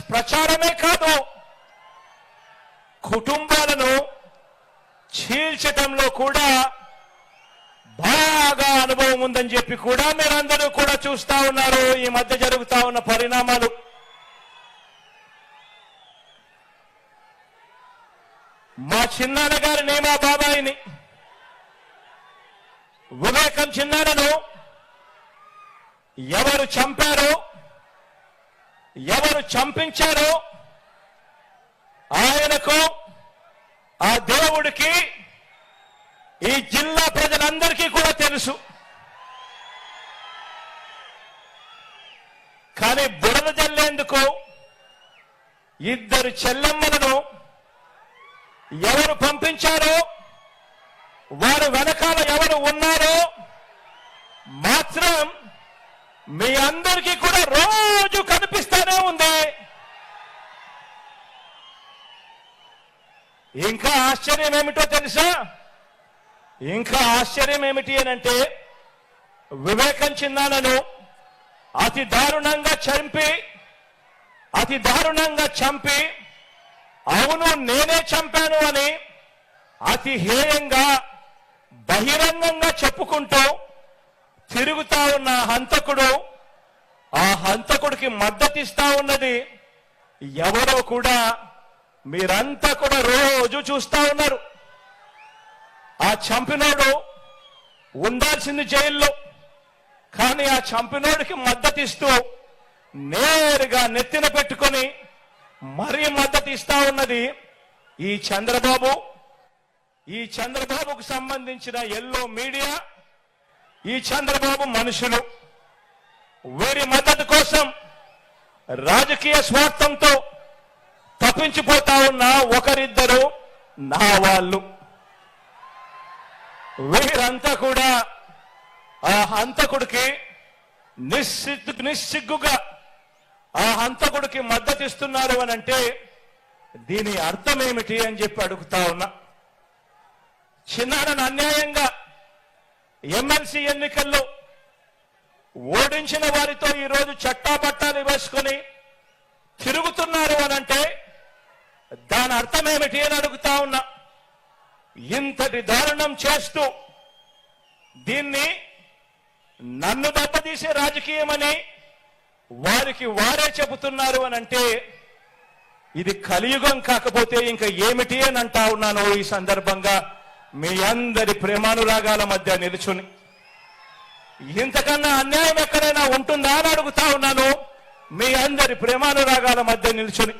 ప్రచారమే కాదు కుటుంబాలను చీల్చటంలో కూడా బాగా అనుభవం ఉందని చెప్పి కూడా మీరందరూ కూడా చూస్తా ఉన్నారు. ఈ మధ్య జరుగుతా ఉన్న పరిణామాలు. మా చిన్నాన్న గారి నేమా బాబాయిని వివేకం చిన్నాన్నను ఎవరు చంపారో ఎవరు చంపించారో. ఆయనకు ఆ దేవుడికి ఈ జిల్లా ప్రజలందరికీ కూడా తెలుసు. కానీ బురద జల్లేందుకు ఇద్దరు చెల్లెమ్మలను ఎవరు పంపించారో? వారు వెనకాల ఎవరు ఉన్నారో మాత్రం మీ అందరికీ కూడా రోజు కనిపిస్తానే ఉంది. ఇంకా ఆశ్చర్యం ఏమిటో తెలుసా? ఇంకా ఆశ్చర్యం ఏమిటి అని అంటే వివేకం చిన్నాలను అతి దారుణంగా చంపి అతి దారుణంగా చంపి అవును నేనే చంపాను అని అతి హేయంగా బహిరంగంగా చెప్పుకుంటూ హంతకుడు ఆ హంతకుడికి మద్దతిస్తా ఉన్నది ఎవరో కూడా మీరంతా కూడా రోజు చూస్తా ఉన్నారు. ఆ చంపినోడు ఉండాల్సింది జైల్లో కానీ ఆ చంపినోడికి మద్దతిస్తూ నేరుగా నెత్తిన పెట్టుకొని మరీ మద్దతు ఇస్తా ఉన్నది ఈ చంద్రబాబు. ఈ చంద్రబాబుకు సంబంధించిన ఎల్లో మీడియా ఈ చంద్రబాబు మనుషులు. వీరి మద్దతు కోసం రాజకీయ స్వార్థంతో తప్పించిపోతా ఉన్న ఒకరిద్దరు నా వాళ్ళు. వీరంతా కూడా ఆ హంతకుడికి నిస్సిగ్గు నిస్సిగ్గుగా ఆ హంతకుడికి మద్దతు ఇస్తున్నారు అని అంటే దీని అర్థం ఏమిటి అని చెప్పి అడుగుతా ఉన్నా. చిన్నారని అన్యాయంగా ఎమ్మెల్సీ ఎన్నికల్లో ఓడించిన వారితో ఈరోజు చట్టాపట్టాలు వేసుకొని తిరుగుతున్నారు అని అంటే దాని అర్థం ఏమిటి అని అడుగుతా ఉన్నా. ఇంతటి దారుణం చేస్తూ దీన్ని నన్ను దెబ్బతీసే రాజకీయమని వారికి వారే చెబుతున్నారు అని అంటే ఇది కలియుగం కాకపోతే ఇంకా ఏమిటి అని అంటా ఉన్నాను ఈ సందర్భంగా మీ అందరి ప్రేమానురాగాల మధ్య నిలుచుని. ఇంతకన్నా అన్యాయం ఎక్కడైనా ఉంటుందా అని అడుగుతా ఉన్నాను. మీ అందరి ప్రేమానురాగాల మధ్య నిల్చుని.